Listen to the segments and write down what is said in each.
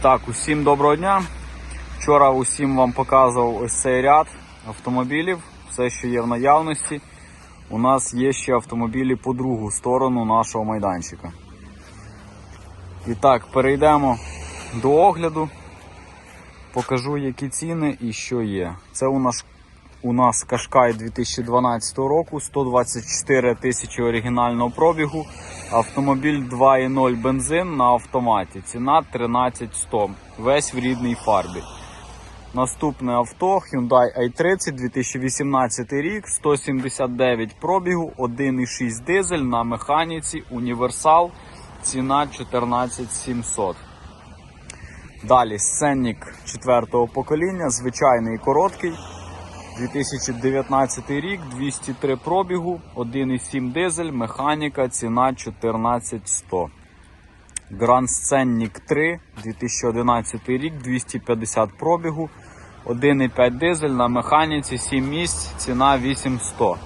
так, усім доброго дня. Вчора усім вам показував ось цей ряд автомобілів, все, що є в наявності. У нас є ще автомобілі по другу сторону нашого майданчика. І так, перейдемо до огляду. Покажу, які ціни і що є. Це у нас у нас Кашкай 2012 року, 124 тисячі оригінального пробігу. Автомобіль 2.0 бензин на автоматі. Ціна 13100. Весь в рідній фарбі. Наступне авто Hyundai i30 2018 рік, 179 пробігу, 1,6 дизель на механіці, універсал, ціна 14700. Далі Сценник 4 покоління, звичайний короткий. 2019 рік, 203 пробігу, 1,7 дизель, механіка, ціна 14100. Grand Scenic 3, 2011 рік, 250 пробігу, 1,5 дизель на механіці, 7 місць, ціна 8100.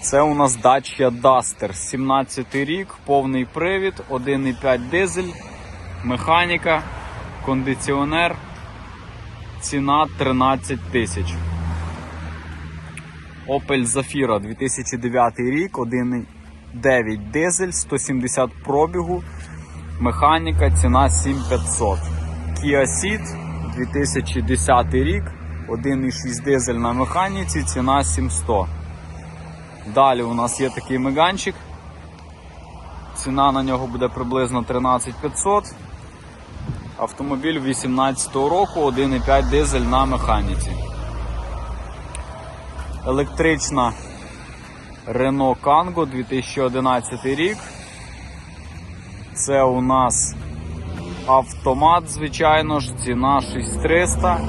Це у нас Dacia Duster, 17 рік, повний привід, 1,5 дизель, механіка, кондиціонер, ціна 13 тисяч. Opel Zafira 2009 рік, 1,9 дизель, 170 пробігу, механіка, ціна 7500. Kia Ceed 2010 рік, 1,6 дизель на механіці, ціна 700. Далі у нас є такий меганчик. Ціна на нього буде приблизно 13500. Автомобіль 18 року, 1,5 дизель на механіці. Електрична Renault Kangoo 2011 рік. Це у нас автомат, звичайно ж, ціна 6300.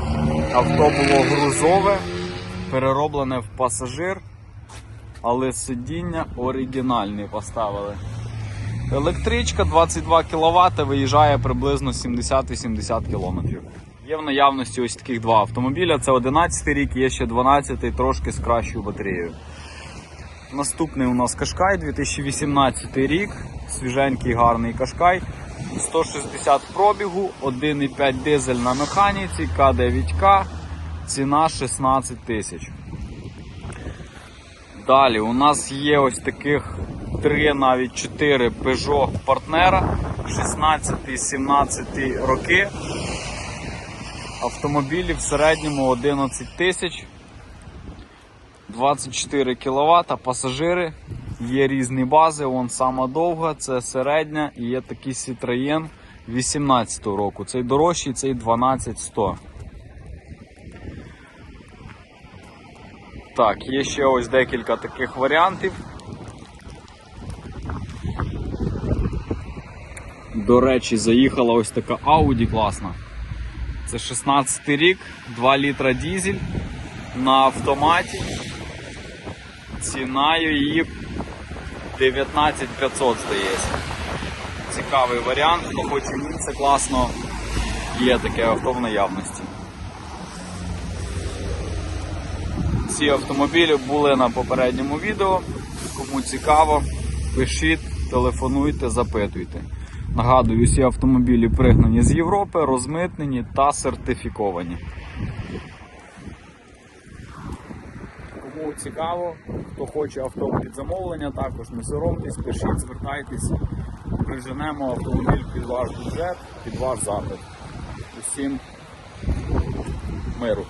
Авто було грузове, перероблене в пасажир, але сидіння оригінальні поставили. Електричка 22 кВт виїжджає приблизно 70-80 км. Є в наявності ось таких два автомобіля. Це 11 рік, є ще 12 трошки з кращою батареєю. Наступний у нас Кашкай 2018 рік. Свіженький гарний Кашкай. 160 пробігу, 1,5 дизель на механіці, К9К, ціна 16 тисяч. Далі у нас є ось таких 3, навіть 4 Peugeot партнера 16-17 роки. Автомобілі в середньому 11 тисяч. 24 кВт, пасажири, є різні бази, вон сама довга, це середня і є такий Citroën 18 року. Цей дорожчий, цей 12100. Так, є ще ось декілька таких варіантів. До речі, заїхала ось така Audi класна. Це 16 рік, 2 літра дізель на автоматі. Ціною її 19500 здається. Цікавий варіант, хто хоче це класно, є таке авто в наявності. Ці автомобілі були на попередньому відео. Кому цікаво, пишіть, телефонуйте, запитуйте. Нагадую, всі автомобілі пригнані з Європи, розмитнені та сертифіковані. Кому цікаво, хто хоче авто під замовлення, також не соромтесь, пишіть, звертайтесь, приженемо автомобіль під ваш бюджет, під ваш запит. Усім миру.